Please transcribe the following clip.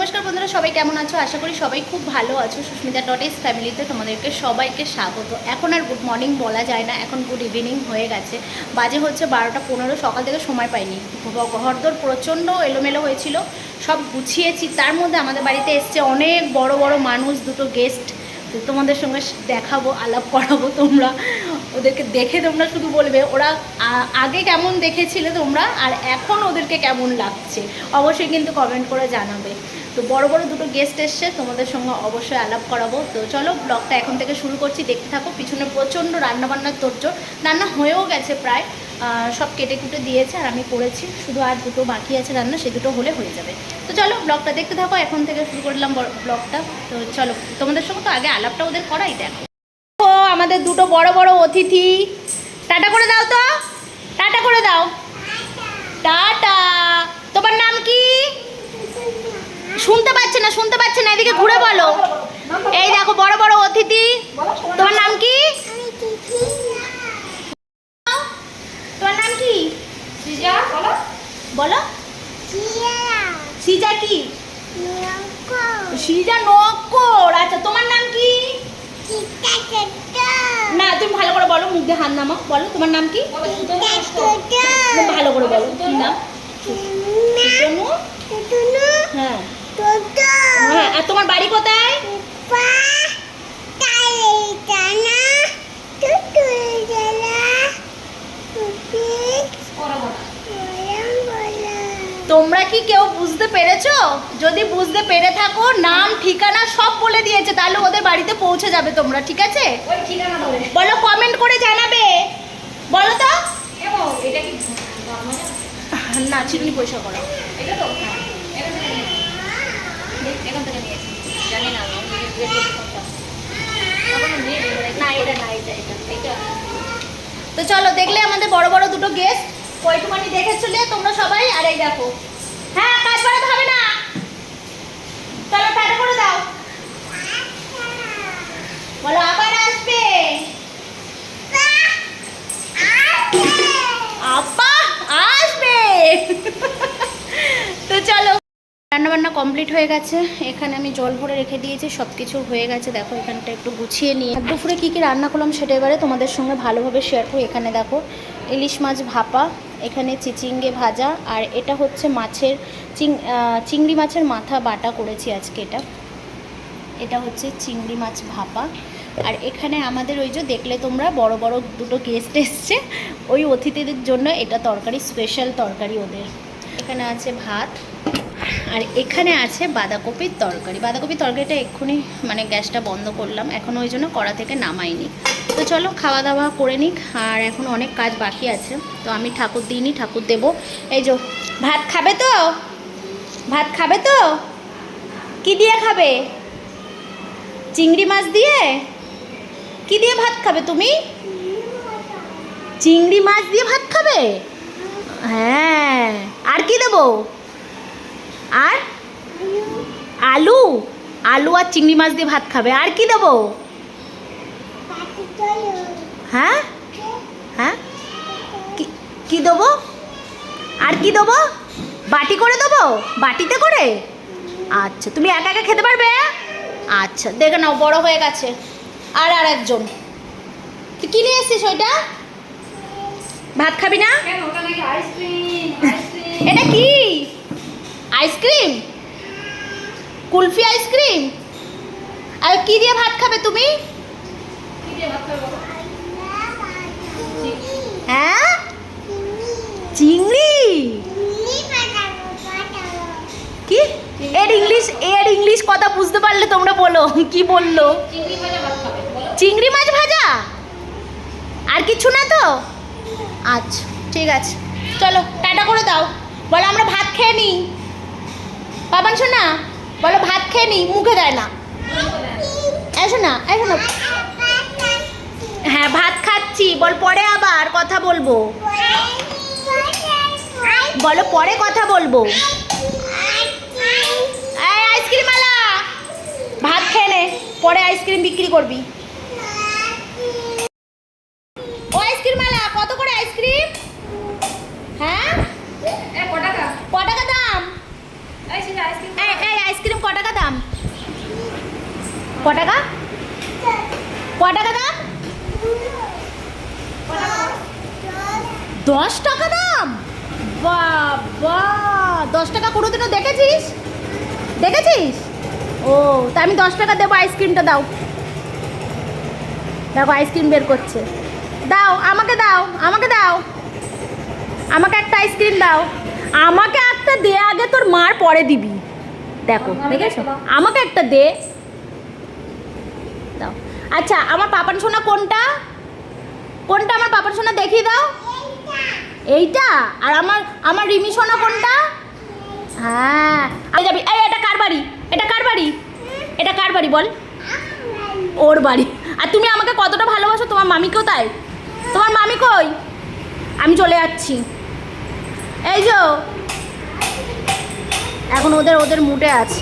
নমস্কার বন্ধুরা, সবাই কেমন আছো? আশা করি সবাই খুব ভালো আছো। সুস্মিতা ডট ইস ফ্যামিলিতে তোমাদেরকে সবাইকে স্বাগত। এখন আর গুড মর্নিং বলা যায় না, এখন গুড ইভিনিং হয়ে গেছে। বাজে হচ্ছে বারোটা পনেরো, সকাল থেকে সময় পাইনি। ঘরদোর প্রচণ্ড এলোমেলো হয়েছিল, সব গুছিয়েছি। তার মধ্যে আমাদের বাড়িতে এসছে অনেক বড় বড় মানুষ, দুটো গেস্ট তোমাদের সঙ্গে দেখাবো, আলাপ করাবো তোমরা। ওদেরকে দেখে তোমরা শুধু বলবে, ওরা আগে কেমন দেখেছিলে তোমরা, আর এখন ওদেরকে কেমন লাগছে? অবশ্যই কিন্তু কমেন্ট করে জানাবে। তো বড় বড় দুটো গেস্ট এসছে, তোমাদের সঙ্গে অবশ্যই আলাপ করাবো। তো চলো ব্লগটা এখন থেকে শুরু করছি, দেখতে থাকো, পিছনে প্রচণ্ড রান্নাবান্নার তোরজোর রান্না হয়েও গেছে প্রায় সব কেটে কুটে দিয়েছে আর আমি করেছি, শুধু আর দুটো বাকি আছে রান্না, সে দুটো হলে হয়ে যাবে। তো চলো ব্লগটা দেখতে থাকো, এখন থেকে শুরু করলাম ব্লগটা তো চলো, তোমাদের সঙ্গে তো আগে আলাপটা ওদের করাই, দেখো। আমাদের দুটো বড় বড় অতিথি। টাটা করে দাও তো, টাটা করে দাও টাটা তোমার নাম কি শুনতে পাচ্ছে না শুনতে পাচ্ছে না এদিকে ঘুরে বলো। এই দেখো বড় বড় অতিথি। তোমার নাম কি? তোমার নাম কি? বলো। সিজা। কি? সিজা নক্কর আচ্ছা তোমার নাম কি? না তুমি ভালো করে বলো মুখ দিয়ে হাত নামাও। বলো তোমার নাম কি? ভালো করে বলো কি নাম? হ্যাঁ। হ্যাঁ আর তোমার বাড়ি কোথায়? তোমরা কি কেউ বুঝতে পেরেছ? যদি বুঝতে পেরে থাকো নাম ঠিকানা সব বলে দিয়েছে তাহলে ওদের বাড়িতে পৌঁছে যাবে তোমরা ঠিক আছে? বলো কমেন্ট করে জানাবে। বলো তো। না চিরুনি পয়সা করো। এখান থেকে নিয়েছি জানি না আমি বের করতে পারতাম। না এটা না এটা এটা এটা তো চলো, দেখলে আমাদের বড় বড় দুটো গেস্ট কয়টুখানি দেখেছিলে তোমরা সবাই, আর এই দেখো। হ্যাঁ কাজ বাড়াতে হবে না চলো টাটা করে দাও বলো আবার আসবে আপা আসবে তো চলো রান্নাবান্না কমপ্লিট হয়ে গেছে। এখানে আমি জল ভরে রেখে দিয়েছি সব কিছু হয়ে গেছে। দেখো, এখানটা একটু গুছিয়ে নিয়ে দুপুরে কী কী রান্না করলাম সেটা এবারে তোমাদের সঙ্গে ভালোভাবে শেয়ার করি। এখানে দেখো, ইলিশ মাছ ভাপা, এখানে চিচিঙ্গে ভাজা, আর এটা হচ্ছে মাছের চিং চিংড়ি মাছের মাথা বাটা করেছি আজকে এটা। এটা হচ্ছে চিংড়ি মাছ ভাপা। আর এখানে আমাদের ওই যে দেখলে তোমরা, বড় বড় দুটো গেস্ট এসছে। ওই অতিথিদের জন্য এটা তরকারি স্পেশাল তরকারি ওদের। এখানে আছে ভাত। এখানে আছে বাঁধাকপির তরকারি। বাঁধাকপির তরকারিটা এক্ষুনি মানে গ্যাসটা বন্ধ করলাম। এখন ওই জন্য কড়া থেকে নামাইনি। তো চলো খাওয়া দাওয়া করে নিক। আর এখন অনেক কাজ বাকি আছে। তো আমি ঠাকুর দিইনি, ঠাকুর দেবো। এই যে, ভাত খাবে তো? ভাত খাবে তো? কি দিয়ে খাবে? চিংড়ি মাছ দিয়ে? কি দিয়ে ভাত খাবে তুমি? চিংড়ি মাছ দিয়ে ভাত খাবে? হ্যাঁ। আর কি দেবো? আর? আলু। আলু আর চিংড়ি মাছ দিয়ে ভাত খাবে। আর কি দেবো? হ্যাঁ? হ্যাঁ? কি- দেবো? আর কি দেবো? বাটি করে দেবো? বাটিতে করে? আচ্ছা তুমি একা একা খেতে পারবে? আচ্ছা দেখে নাও বড় হয়ে গেছে। আর আর একজন তুই কি নিয়ে এসছিস ওইটা? ভাত খাবি না? এটা কি? আইসক্রিম? কুলফি আইসক্রিম? আর কি দিয়ে ভাত খাবে তুমি? হ্যাঁ? চিংড়ি। কি? এর ইংলিশ এর ইংলিশ কথা বুঝতে পারলে তোমরা বলো কি বলল? চিংড়ি মাছ ভাজা? আর কিছু না তো? আচ্ছা ঠিক আছে। চলো টাটা করে দাও। বলো আমরা ভাত খেয়ে নিই। পাবান শোনা বলো, ভাত খেয়ে নি, মুখে দেয় না। এসো না এসো না। হ্যাঁ ভাত খাচ্ছি। বল, পরে আবার কথা বলব। বলো, পরে কথা বলব। আইসক্রিম আলা ভাত খেয়ে নে, পরে আইসক্রিম বিক্রি করবি ও আইসক্রিম আলা কত করে আইসক্রিম হ্যাঁ ক টাকা দাম এই এই আইসক্রিম দাম ক টাকা ক টাকা দাম? দশ টাকা দাম? বাবা দশ টাকা কোনোদিনও দেখেছিস? দেখেছিস? ও তা আমি দশ টাকা দেবো আইসক্রিমটা দাও। দেখো আইসক্রিম বের করছে। দাও আমাকে দাও আমাকে দাও। আমাকে একটা আইসক্রিম দাও। আমাকে একটা দে আগে তোর মার পরে দিবি। দেখো দেখেছ? আমাকে একটা দে। আচ্ছা আমার পাপান সোনা কোনটা? কোনটা আমার পাপান সোনা দেখিয়ে দাও। এইটা? আর আমার আমার রিমি সোনা কোনটা? হ্যাঁ। আই যাবি। এই, এটা কার বাড়ি? এটা কার বাড়ি? এটা কার বাড়ি বল। ওর বাড়ি। আর তুমি আমাকে কতটা ভালোবাসো? তোমার মামিকেও তাই তোমার মামি কই? আমি চলে যাচ্ছি। এই যো এখন ওদের ওদের মুডে আছে।